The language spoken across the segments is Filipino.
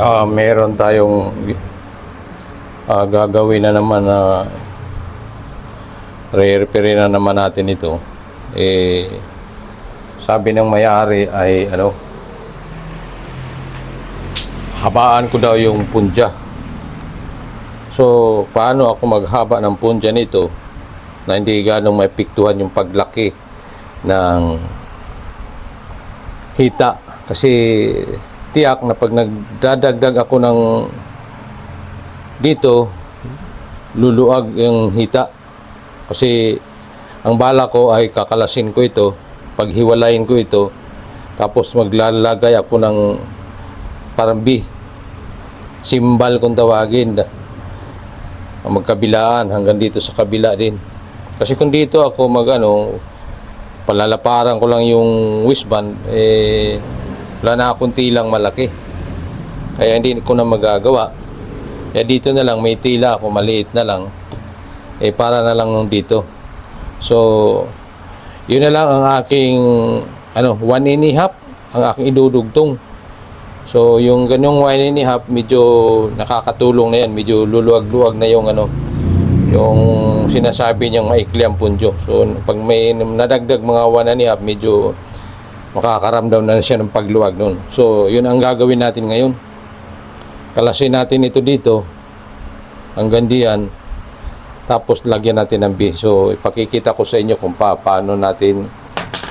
ah, meron tayong ah, gagawin na naman na re-repair na naman natin ito. Eh, sabi ng may-ari ay ano, habaan ko daw yung punja. So, paano ako maghaba ng punja nito na hindi ganong maipiktuhan yung paglaki ng hita. Kasi tiyak na pag nagdadagdag ako ng dito, luluag yung hita. Kasi ang bala ko ay kakalasin ko ito, paghiwalayin ko ito, tapos maglalagay ako ng parang B. Simbal kung tawagin. Magkabilaan hanggang dito sa kabila din. Kasi kung dito ako mag ano, palalaparan ko lang yung wristband, eh, wala na akong tilang malaki. Kaya hindi ko na magagawa. Kaya dito na lang, may tila ako, maliit na lang. Eh, para na lang dito. So, yun na lang ang aking, ano, one and a half, ang aking idudugtong. So, yung ganyong one and a half, medyo nakakatulong na yan. Medyo luluwag-luwag na yung, ano, yung sinasabi niyang maikli ang punjo. So, pag may nadagdag mga one and a half, medyo makakaramdam na siya ng pagluwag nun. So, yun ang gagawin natin ngayon. Kalasin natin ito dito, hanggang diyan, tapos lagyan natin ng B. So, ipakikita ko sa inyo kung pa, paano natin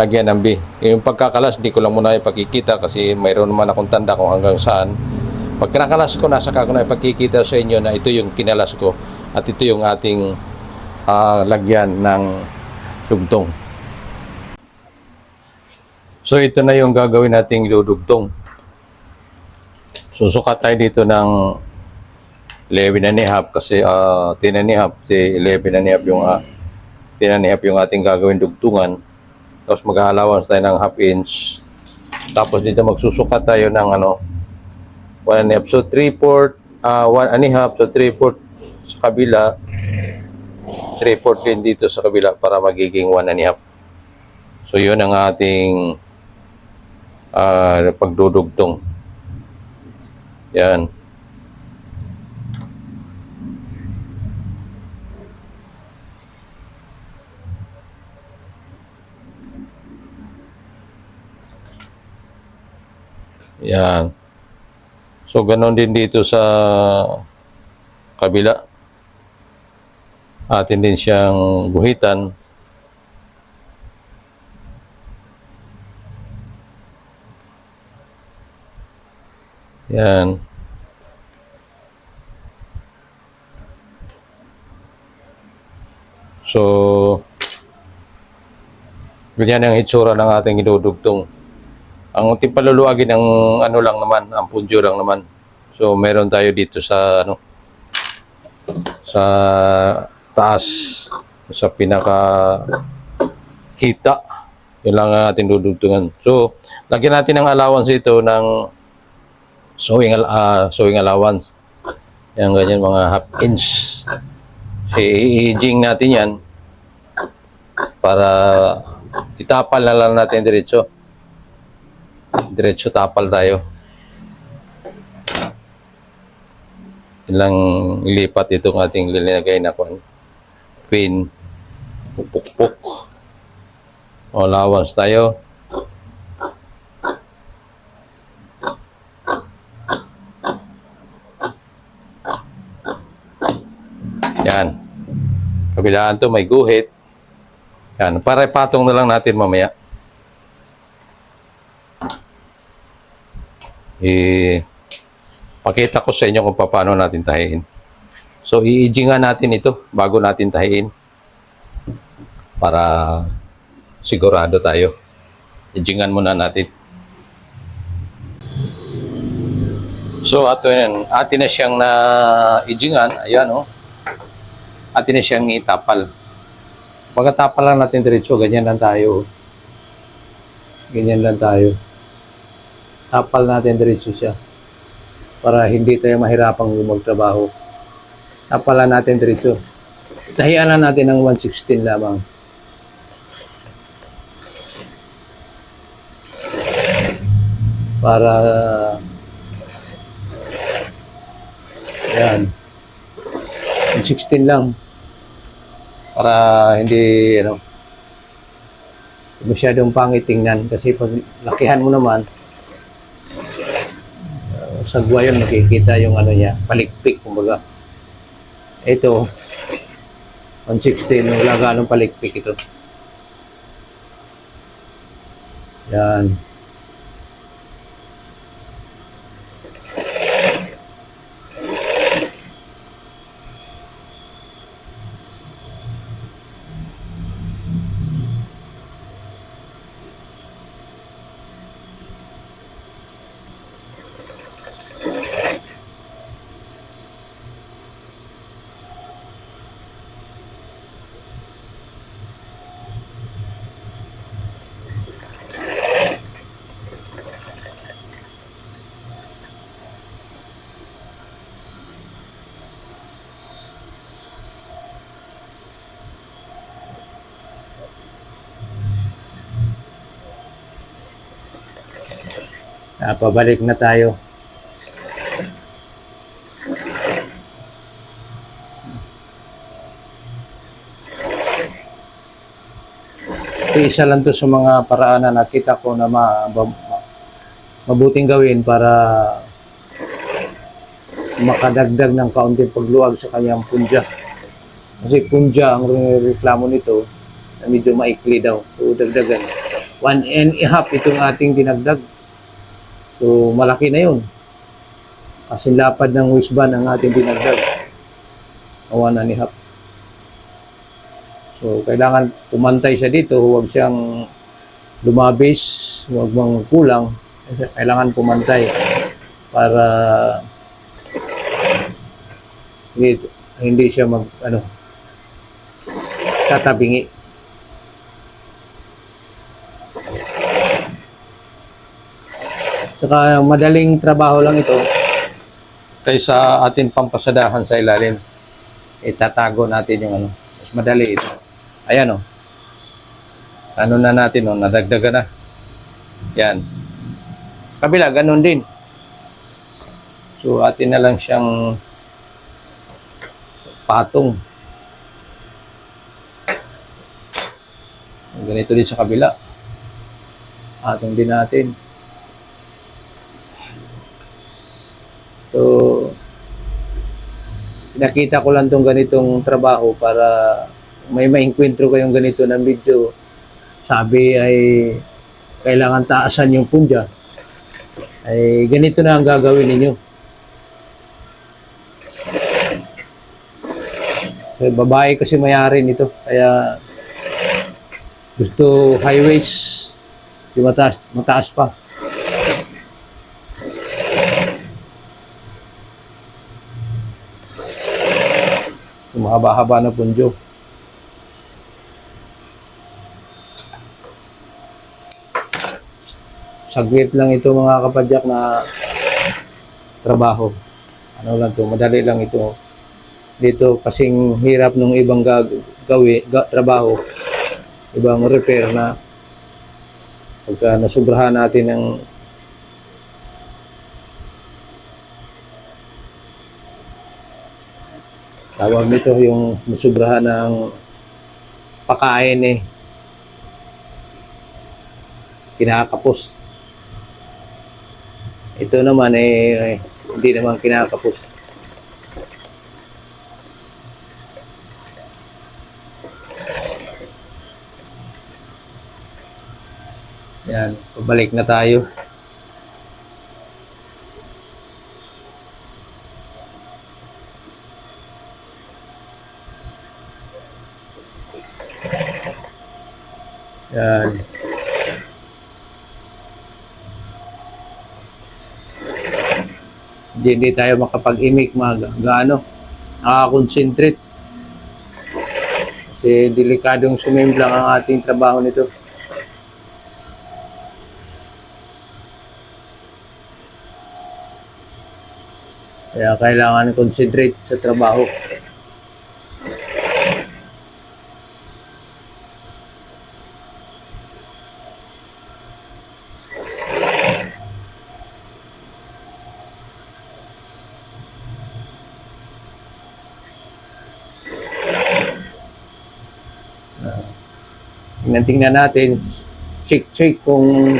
lagyan ng B. Yung pagkakalas, di ko lang muna ipakikita kasi mayroon naman akong tanda kung hanggang saan. Pag kinakalas ko, nasa ko na ipakikita sa inyo na ito yung kinalas ko at ito yung ating ah, lagyan ng dugtong. So, ito na yung gagawin nating dudugtong. Susukat tayo dito ng 11 and a kasi uh, 10 and si 11 and a yung uh, 10 and a half yung ating gagawin dugtungan. Tapos mag-allowance tayo ng half inch. Tapos dito magsusukat tayo ng ano 1 and a so 3 port uh, 1 and a so 3 port sa kabila. 3 port din dito sa kabila para magiging 1 and a half so yun ang ating uh, pagdudugtong yan Yan. So, ganon din dito sa kabila. Atin din siyang guhitan. Yan. So, ganyan ang itsura ng ating idudugtong. Ang ating paluluagin ng ano lang naman, ang punjo lang naman. So meron tayo dito sa ano sa taas sa pinaka kita. Yun lang ang ating dudugtungan. So lagyan natin ng allowance ito ng sewing uh, sewing allowance. Yan ganyan mga half inch. I-aging natin yan para itapal na lang natin diretso diretso tapal tayo. Ilang ilipat itong ating linagay na kwan. Pin. Pupukpuk. Allowance tayo. Yan. Kabilaan to may guhit. Yan. Para ipatong na lang natin mamaya. eh, pakita ko sa inyo kung paano natin tahiin. So, iijingan natin ito bago natin tahiin para sigurado tayo. Ijingan muna natin. So, ato yan. Atin na siyang na ijingan. Ayan, oh. Atin na siyang itapal. Pagkatapal lang natin diretso, ganyan lang tayo. Ganyan lang tayo tapal natin diretso siya para hindi tayo mahirapang magtrabaho. Tapalan natin diretso. Tahian na natin ng 116 lamang. Para Yan. 16 lang. Para hindi, ano, masyadong pangit tingnan. Kasi pag lakihan mo naman, uh, sa guwayon makikita yung ano niya, palikpik, kumbaga. Ito, 116, wala ganong palikpik ito. Yan. Ah, pabalik na tayo. Ito isa lang to sa mga paraan na nakita ko na ma, ma- mabuting gawin para makadagdag ng kaunting pagluwag sa kanyang punja. Kasi punja ang reklamo nito na medyo maikli daw. So dagdagan. One and a half itong ating dinagdag. So, malaki na yun. Kasi lapad ng wisban ang ating dinagdag. Awan na ni Hap. So, kailangan pumantay siya dito. Huwag siyang lumabis. Huwag mang kulang. Kailangan pumantay para hindi, hindi siya mag, ano, tatabingi. Saka madaling trabaho lang ito kaysa atin pampasadahan sa ilalim. Itatago natin yung ano. Mas madali ito. Ayan o. Ano na natin o, nadagdagan na. Yan. Kabila, ganun din. So, atin na lang siyang patong. Ganito din sa kabila. Atong din natin. So, pinakita ko lang tong ganitong trabaho para may maingkwentro kayong ganito na medyo sabi ay kailangan taasan yung punja. Ay ganito na ang gagawin ninyo. So, babae kasi mayari nito. Kaya gusto highways yung mataas, mataas pa. Mahaba-haba na punjo. Saglit lang ito mga kapadyak na trabaho. Ano lang to, madali lang ito. Dito kasing hirap nung ibang gag gawi, ga, trabaho. Ibang repair na pagka nasubrahan natin ng tawag nito yung nasubrahan ng pakain eh. Kinakapos. Ito naman eh, eh hindi naman kinakapos. Yan pabalik na tayo Yan. Hindi, hindi tayo makapag-imik mga gaano. Nakaka-concentrate. Kasi delikadong sumimblang ang ating trabaho nito. Kaya kailangan concentrate sa trabaho. Tingnan, natin. Check, check kung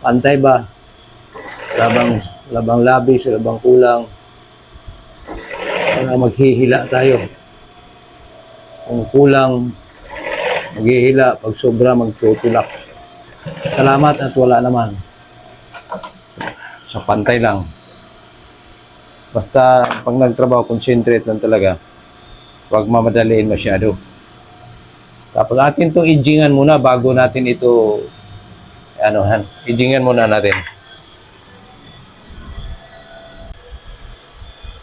pantay ba. Labang, labang labis, labang kulang. Para maghihila tayo. Kung kulang, maghihila. Pag sobra, magtutulak. Salamat at wala naman. Sa pantay lang. Basta pag nagtrabaho, concentrate lang talaga. Huwag mamadaliin masyado. Tapos atin itong ijingan muna bago natin ito ano han, ijingan muna natin.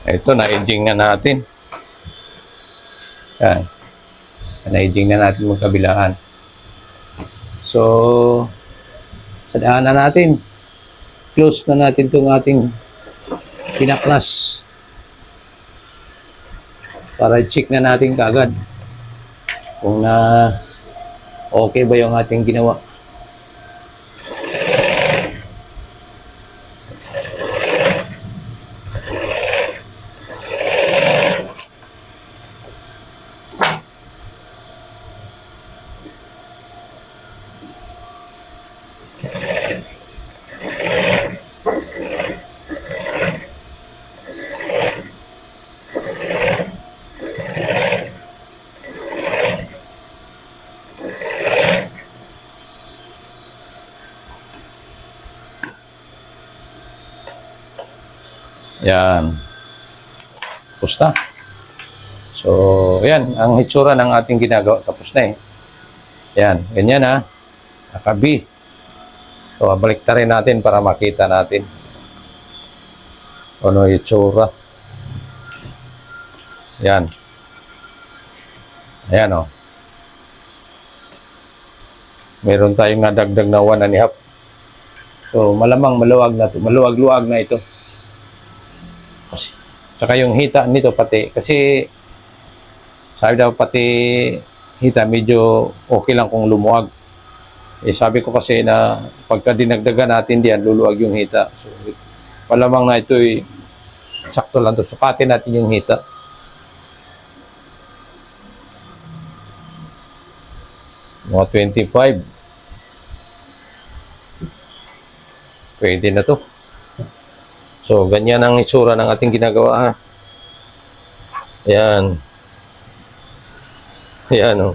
Ito na ijingan natin. Yan. Na-ijing na natin yung kabilaan. So, sa daanan natin, close na natin itong ating pinaklas para check na natin kaagad kung na okay ba yung ating ginawa. Yan. Tapos na. So, yan. Ang hitsura ng ating ginagawa. Tapos na eh. Yan. Ganyan ha. Nakabi. So, balik rin natin para makita natin. Ano hitsura. Yan. Ayan o. Meron tayong nadagdag na one and a half. So, malamang maluwag na to. Maluwag-luwag na ito. Saka yung hita nito pati, kasi sabi daw pati hita medyo okay lang kung lumuwag. Eh sabi ko kasi na pagka dinagdagan natin diyan, luluwag yung hita. So, malamang na ito sakto lang to. Sukatin natin yung hita. Mga 25. Pwede na to. So, ganyan ang isura ng ating ginagawa. Ha? Yan. Yan, oh.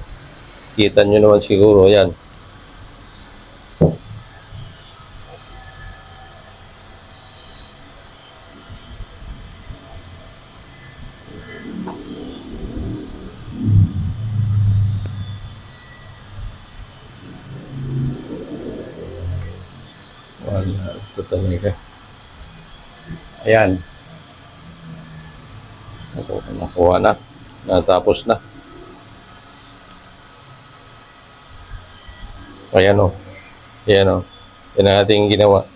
Kita nyo naman siguro. Yan. Wala. Ito talaga. Ayan. Naku- Nakuha na. Natapos na. Ayan o. Ayan o. Yan ang ating ginawa.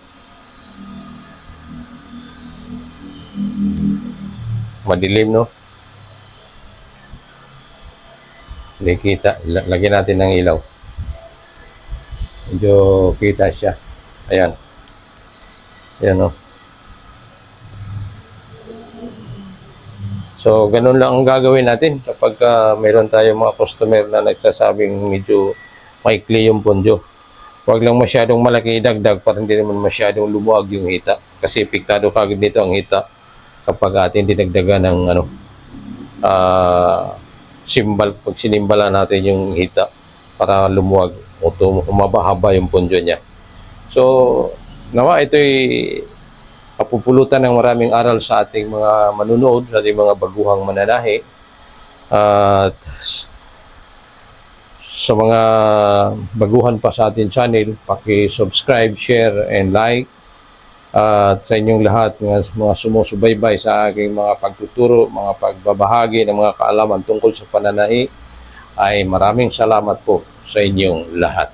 Madilim, no? Hindi kita. La- Lagyan natin ng ilaw. Medyo kita siya. Ayan. Ayan o. So, ganun lang ang gagawin natin kapag ah, mayroon tayong mga customer na nagsasabing medyo maikli yung pondo. Huwag lang masyadong malaki idagdag para hindi naman masyadong lumuwag yung hita. Kasi piktado kagad nito ang hita kapag atin dinagdagan ng ano, ah simbal, pag sinimbala natin yung hita para lumuwag o tum- umabahaba yung pondo niya. So, nawa ito'y kapupulutan ng maraming aral sa ating mga manunood, sa ating mga baguhang mananahi. At sa mga baguhan pa sa ating channel, paki-subscribe, share, and like. At sa inyong lahat, mga, mga sumusubaybay sa aking mga pagtuturo, mga pagbabahagi ng mga kaalaman tungkol sa pananahi, ay maraming salamat po sa inyong lahat.